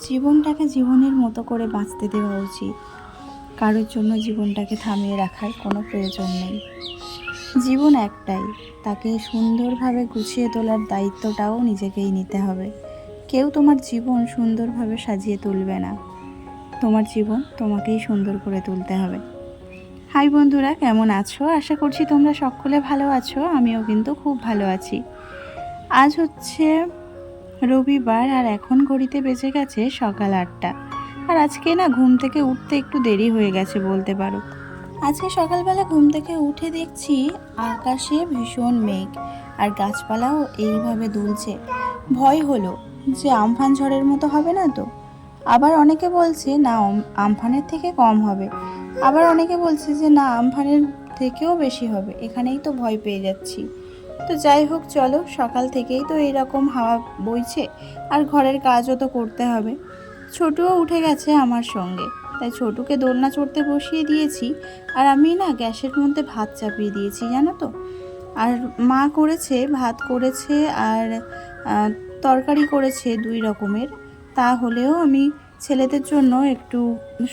জীবনটাকে জীবনের মতো করে বাঁচতে দেওয়া উচিত। কারোর জন্য জীবনটাকে থামিয়ে রাখার কোনো প্রয়োজন নেই। জীবন একটাই, তাকে সুন্দরভাবে গুছিয়ে তোলার দায়িত্বটাও নিজেকেই নিতে হবে। কেউ তোমার জীবন সুন্দরভাবে সাজিয়ে তুলবে না। তোমার জীবন তোমাকেই সুন্দর করে তুলতে হবে। হাই বন্ধুরা, কেমন আছো? আশা করছি তোমরা সকলে ভালো আছো। আমিও কিন্তু খুব ভালো আছি। আজ হচ্ছে রবিবার আর এখন ঘড়িতে বেজে গেছে সকাল আটটা। আর আজকে না ঘুম থেকে উঠতে একটু দেরি হয়ে গেছে বলতে পারো। আজকে সকালবেলা ঘুম থেকে উঠে দেখছি আকাশে ভীষণ মেঘ আর গাছপালাও এইভাবে দুলছে। ভয় হলো যে আমফান ঝড়ের মতো হবে না তো? আবার অনেকে বলছে না আমফানের থেকে কম হবে। আবার অনেকে বলছে যে না, আমফানের থেকেও বেশি হবে। এখানেই তো ভয় পেয়ে যাচ্ছি। তো যাই হোক, চলো, সকাল থেকেই তো এইরকম হাওয়া বইছে, আর ঘরের কাজও তো করতে হবে। ছোটুও উঠে গেছে আমার সঙ্গে, তাই ছোটুকে দোলনা চড়তে বসিয়ে দিয়েছি, আর আমি না গ্যাসের মধ্যে ভাত চাপিয়ে দিয়েছি, জানো তো। আর মা করেছে, ভাত করেছে, আর তরকারি করেছে দুই রকমের। তা হলেও আমি ছেলেদের জন্য একটু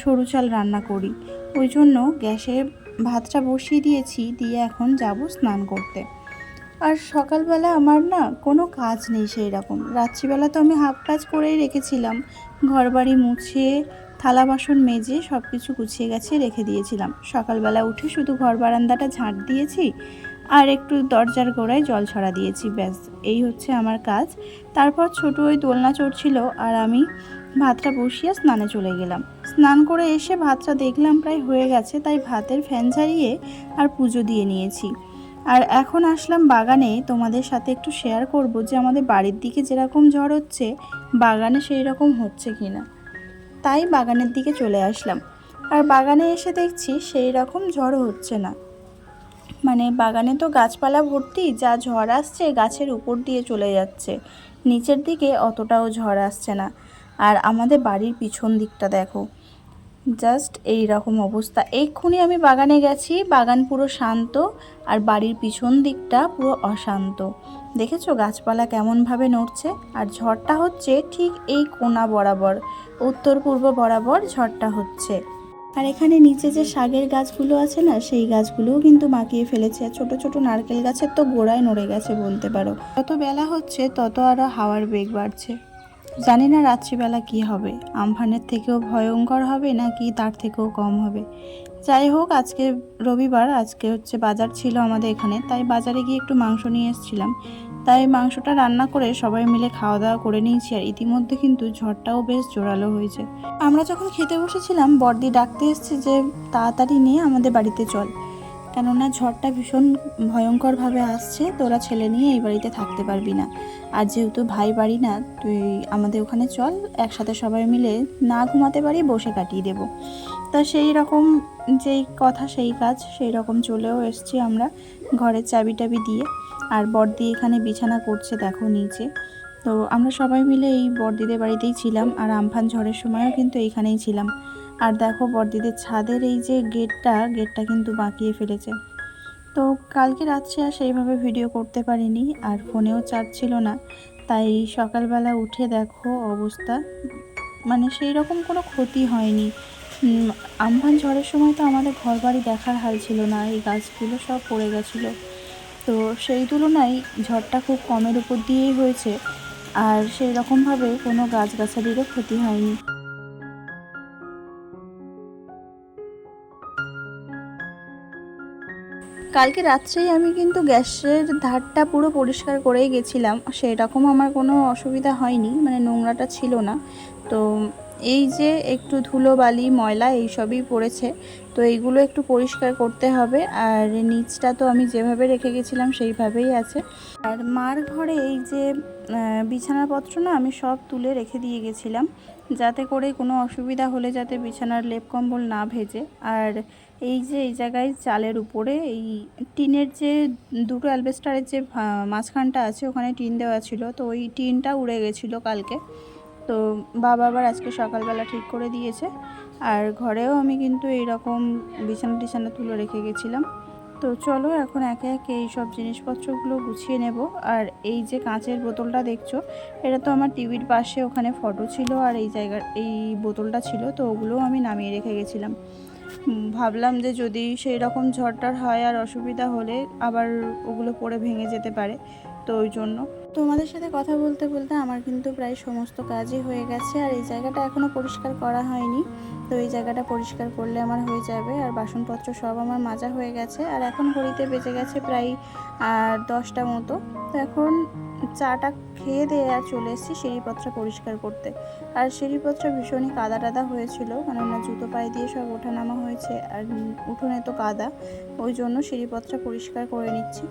সরু চাল রান্না করি। ওই জন্য গ্যাসে ভাতটা বসিয়ে দিয়েছি, দিয়ে এখন যাব স্নান করতে। আর সকালবেলা আমার না কোনো কাজ নেই সেই রকম রাত্রিবেলা তো আমি হাফ কাজ করেই রেখেছিলাম। ঘর বাড়ি মুছে, থালা বাসন মেজে সব কিছু গুছিয়ে গেছে রেখে দিয়েছিলাম। সকালবেলা উঠে শুধু ঘর বারান্দাটা ঝাঁট দিয়েছি আর একটু দরজার গোড়ায় জল ছড়া দিয়েছি, ব্যাস। এই হচ্ছে আমার কাজ। তারপর ছোট ওই দোলনা চড়ছিল আর আমি ভাতটা বসিয়ে স্নানে চলে গেলাম। স্নান করে এসে ভাতটা দেখলাম প্রায় হয়ে গেছে, তাই ভাতের ফ্যান ঝাড়িয়ে আর পুজো দিয়ে নিয়েছি। আর এখন আসলাম বাগানে। তোমাদের সাথে একটু শেয়ার করব যে আমাদের বাড়ির দিকে যেরকম ঝড় হচ্ছে, বাগানে সেই রকম হচ্ছে কি না তাই বাগানের দিকে চলে আসলাম। আর বাগানে এসে দেখছি সেই রকম ঝড় হচ্ছে না। মানে বাগানে তো গাছপালা ভর্তি, যা ঝড় আসছে গাছের উপর দিয়ে চলে যাচ্ছে। নিচের দিকে অতটাও ঝড় আসছে না। আর আমাদের বাড়ির পিছন দিকটা দেখো। জাস্ট এই রকম অবস্থা। এক্ষুনি আমি বাগানে গেছি, বাগান পুরো শান্ত আর বাড়ির পিছন দিকটা পুরো অশান্ত। দেখেছ গাছপালা কেমনভাবে নড়ছে? আর ঝড়টা হচ্ছে ঠিক এই কোনা বরাবর, উত্তর পূর্ব বরাবর ঝড়টা হচ্ছে। আর এখানে নিচে যে শাকের গাছগুলো আছে না, সেই গাছগুলোও কিন্তু মাকিয়ে ফেলেছে। ছোট ছোট নারকেল গাছের তো গোড়ায় নড়ে গেছে বলতে পারো। যত বেলা হচ্ছে, তত আরও হাওয়ার বেগ বাড়ছে। জানি না রাত্রিবেলা কি হবে। আমফানের থেকেও ভয়ঙ্কর হবে নাকি তার থেকেও কম হবে? যাই হোক, আজকে রবিবার, আজকে হচ্ছে বাজার ছিল আমাদের এখানে, তাই বাজারে গিয়ে একটু মাংস নিয়ে এসেছিলাম। তাই মাংসটা রান্না করে সবাই মিলে খাওয়া দাওয়া করে নিয়েছি আর ইতিমধ্যে কিন্তু ঝড়টাও বেশ জোরালো হয়েছে। আমরা যখন খেতে বসেছিলাম বর্দি ডাকতে এসছে যে, তাড়াতাড়ি নিয়ে আমাদের বাড়িতে চল। কেননা ঝড়টা ভীষণ ভয়ঙ্করভাবে আসছে, তোরা ছেলে নিয়ে এই বাড়িতে থাকতে পারবি না। আর যেহেতু ভাই বাড়ি না, তুই আমাদের ওখানে চল, একসাথে সবাই মিলে না ঘুমাতে পারি বসে কাটিয়ে দেব। তা সেই রকম যেই কথা, সেই কাজ, সেই রকম চলেও এসছি আমরা ঘরের চাবি টাবি দিয়ে। আর বর্দি এখানে বিছানা করছে, দেখো নিচে। তো আমরা সবাই মিলে এই বর্দিদের বাড়িতেই ছিলাম আর আমফান ঝড়ের সময়ও কিন্তু এইখানেই ছিলাম। আর দেখো বর্দিদের ছাদের এই যে গেটটা গেটটা কিন্তু বাঁকিয়ে ফেলেছে। তো কালকে রাত্রে আর সেইভাবে ভিডিও করতে পারিনি আর ফোনেও চার্জ ছিল না। তাই সকালবেলা উঠে দেখো অবস্থা মানে সেই রকম কোনো ক্ষতি হয়নি। আমফান ঝড়ের সময় তো আমাদের ঘর বাড়ি দেখার হাল ছিল না, এই গাছগুলো সব পড়ে গেছিল। তো সেই তুলনায় ঝড়টা খুব কমের উপর দিয়েই হয়েছে। আর সেই রকমভাবে কোনো গাছগাছালিরও ক্ষতি হয়নি। কালকে রাত্রেই আমি কিন্তু গ্যাসের ধারটা পুরো পরিষ্কার করেই গেছিলাম। সেরকম আমার কোনো অসুবিধা হয়নি মানে নোংরাটা ছিল না। তো এই যে একটু ধুলো, বালি, ময়লা এইসবই পড়েছে, তো এইগুলো একটু পরিষ্কার করতে হবে। আর নিচটা তো আমি যেভাবে রেখে গেছিলাম সেইভাবেই আছে। আর মার ঘরে এই যে বিছানাপত্র না আমি সব তুলে রেখে দিয়ে গেছিলাম, যাতে করে কোনো অসুবিধা হলে যাতে বিছানার লেপ কম্বল না ভেজে। আর এই যে, এই জায়গায় চালের উপরে এই টিনের যে, দুটো অ্যালবেস্টারের যে মাঝখানটা আছে ওখানে টিন দেওয়া ছিল, তো ওই টিনটা উড়ে গেছিল কালকে। তো বাবা আবার আজকে সকালবেলা ঠিক করে দিয়েছে। আর ঘরেও আমি কিন্তু এই রকম বিছানা টিছানা তুলে রেখে গেছিলাম। তো চলো এখন একে একে এই সব জিনিসপত্রগুলো গুছিয়ে নেব। আর এই যে কাঁচের বোতলটা দেখছ, এটা তো আমার টিভির পাশে ওখানে ফটো ছিল আর এই জায়গার, এই বোতলটা ছিল, তো ওগুলোও আমি নামিয়ে রেখে গেছিলাম। ভাবলাম যে যদি সেই রকম ঝড়টার হয় আর অসুবিধা হলে আবার ওগুলো পড়ে ভেঙে যেতে পারে। তো ওই জন্য। তোমাদের সাথে কথা বলতে বলতে আমার কিন্তু প্রায় সমস্ত কাজই হয়ে গেছে আর এই জায়গাটা এখনও পরিষ্কার করা হয়নি। তো এই জায়গাটা পরিষ্কার করলে আমার হয়ে যাবে আর বাসনপত্র সব আমার মাজা হয়ে গেছে আর এখন ঘড়িতে বেজে গেছে প্রায় আর দশটা মতো। তো এখন চাটা খেয়ে দিয়ে আর চলে এসেছি সিঁড়িপত্র পরিষ্কার করতে। আর সিঁড়িপত্র ভীষণই কাদা টাদা হয়েছিল কেননা জুতো পায়ে দিয়ে সব ওঠানামা হয়েছে আর উঠোনে তো কাদা। ওই জন্য সিঁড়িপত্র পরিষ্কার করে নিচ্ছি।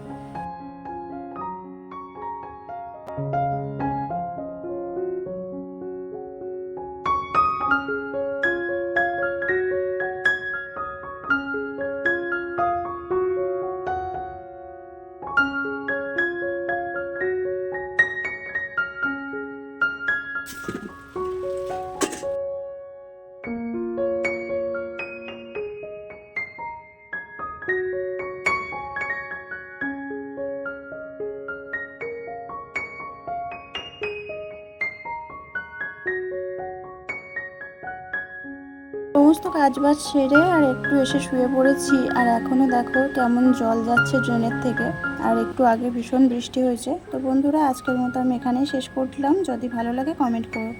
সমস্ত কাজবাজ সেরে আর একটু এসে শুয়ে পড়েছি। আর এখনও দেখো কেমন জল যাচ্ছে ড্রেনের থেকে। আর একটু আগে ভীষণ বৃষ্টি হয়েছে। তো বন্ধুরা, আজকের মতো আমি এখানেই শেষ করলাম। যদি ভালো লাগে কমেন্ট করো।